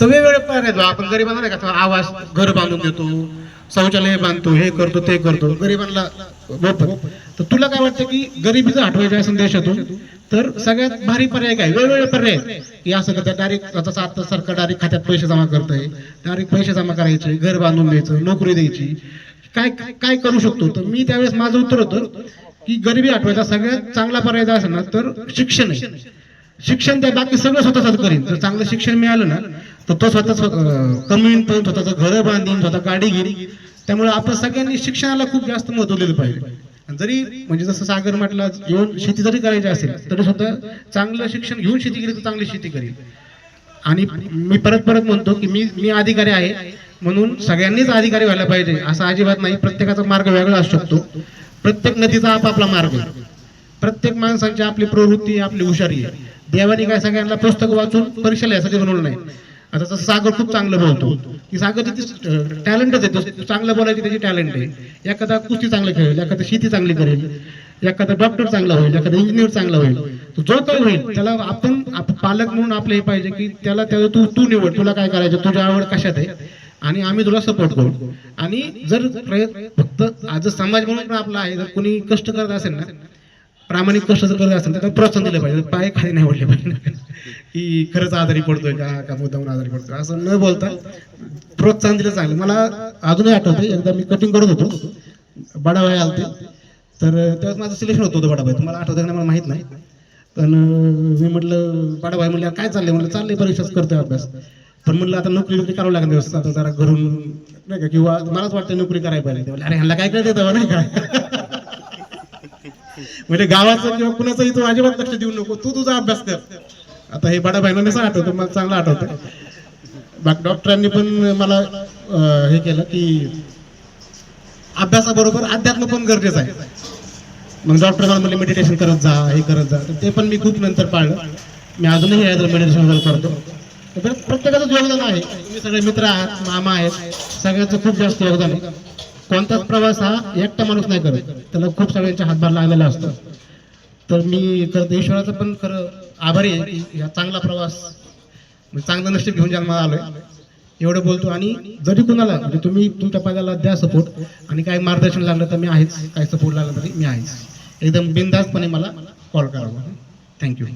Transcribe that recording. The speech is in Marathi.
तुम्ही वेळ पर्याय आपण गरिबांना नाही का आवाज घर बांधून देतो शौचालय बांधतो हे करतो ते करतो. गरिबांना मोफत तर तुला काय वाटतं की गरिबी जर संदेशातून असेल देशातून? तर सगळ्यात भारी पर्याय काय? वेगवेगळे पर्याय. की असं करता डायरेक्ट जसं आता सरकार डायरेक्ट खात्यात पैसे जमा करतंय. डायरेक्ट पैसे जमा करायचे घर बांधून द्यायचं नोकरी द्यायची. काय काय करू शकतो? तर मी त्यावेळेस माझं उत्तर होतं की गरिबी हटवायचा सगळ्यात चांगला पर्याय जर असेल ना तर शिक्षण आहे. शिक्षण त्या बाकी सगळं स्वतःच करीन. जर चांगलं शिक्षण मिळालं ना तर तो स्वतः स्व- कमवीन पण स्वतःचं घर बांधीन स्वतः गाडी घेईन. त्यामुळे आपण सगळ्यांनी शिक्षणाला खूप जास्त महत्त्व दिलं पाहिजे. जरी म्हणजे जसं सागर म्हटलं येऊन शेती जरी करायची असेल तरी स्वतः चांगलं शिक्षण घेऊन शेती केली तर चांगली शेती करेल आणि मी परत परत म्हणतो की मी मी अधिकारी आहे म्हणून सगळ्यांनीच अधिकारी व्हायला पाहिजे असं अजिबात नाही. प्रत्येकाचा मार्ग वेगळा असू शकतो. प्रत्येक नदीचा आपापला मार्ग आहे. प्रत्येक माणसांची आपली प्रवृत्ती आपली हुशारी आहे. देवाने काय सगळ्यांना पुस्तक वाचून परीक्षा लिहायसाठी बनवलं नाही. आता जसं सागर खूप चांगलं बोलतो. की सागर टॅलेंटच आहे. चांगलं बोलायची त्याची टॅलेंट आहे. एखादा कुस्ती चांगलं खेळेल एखादा शेती चांगली करेल एखादा डॉक्टर चांगला होईल एखादा इंजिनियर चांगला होईल. जो काही होईल त्याला आपण पालक म्हणून आपलं हे पाहिजे की त्याला त्याला तू तू निवड. तुला काय करायचं? तुझी आवड कशात आहे? आणि आम्ही तुला सपोर्ट करू. आणि जर फक्त आज समाज म्हणून आपला आहे जर कोणी कष्ट करत असेल ना प्रामाणिक कष्ट जर करत असेल तर त्याला प्रोत्साहन दिलं पाहिजे. पाय खाली नाही ओढले पाहिजे. की खरंच आजारी पडतोय का का मुद्दामून आजारी पडतोय? असं न बोलता प्रोत्साहन दिलं चांगलं. मला अजूनही आठवतं एकदा मी कटिंग करत होतो. बडाभाई आलते. तर त्यावेळेस माझं सिलेक्शन होतं होतं बडाभाई तुम्हाला आठवतं का मला माहीत नाही. पण मी म्हटलं बडाबाई म्हणलं काय चाललंय? म्हटलं चाललंय परीक्षाच करतोय अभ्यास. पण म्हणलं आता नोकरी नोकरी करावं लागेल व्यवस्था आता जरा घरून नाही का? किंवा मलाच वाटतं नोकरी करायला पाहिजे. ते अरे ह्यांना काय कळत नाही का? म्हणजे गावाचं किंवा कुणाचंही तू अजिबात लक्ष देऊ नको. तू तुझा अभ्यास कर. आता हे बडा भाईना नसं आठवतो मला चांगलं आठवतं बाकी डॉक्टरांनी पण मला हे केलं की अभ्यासाबरोबर अध्यात्म पण गरजेचं आहे. मग डॉक्टर मला म्हणले मेडिटेशन करत जा हे करत जा. ते पण मी खूप नंतर पाळलं. मी अजूनही मेडिटेशन वगैरे करतो. प्रत्येकाचं योगदान आहे. तुम्ही सगळे मित्र आहात मामा आहेत सगळ्याचं खूप जास्त योगदान आहे. कोणताच प्रवास हा एकटा माणूस नाही करत. त्याला खूप सगळ्यांचा हातभार लागलेला असतो. तर मी तर ईश्वराचं पण खरं आभारी आहे की हा चांगला प्रवास म्हणजे चांगलं नशीब घेऊन जन्माला आलोय. एवढं बोलतो आणि जरी कुणाला म्हणजे तुम्ही तुमच्या पायाला द्या सपोर्ट आणि काही मार्गदर्शन लागलं तर मी आहेच. काही सपोर्ट लागलं तरी मी आहेच. एकदम बिनधास्तपणे मला कॉल करावा. थँक्यू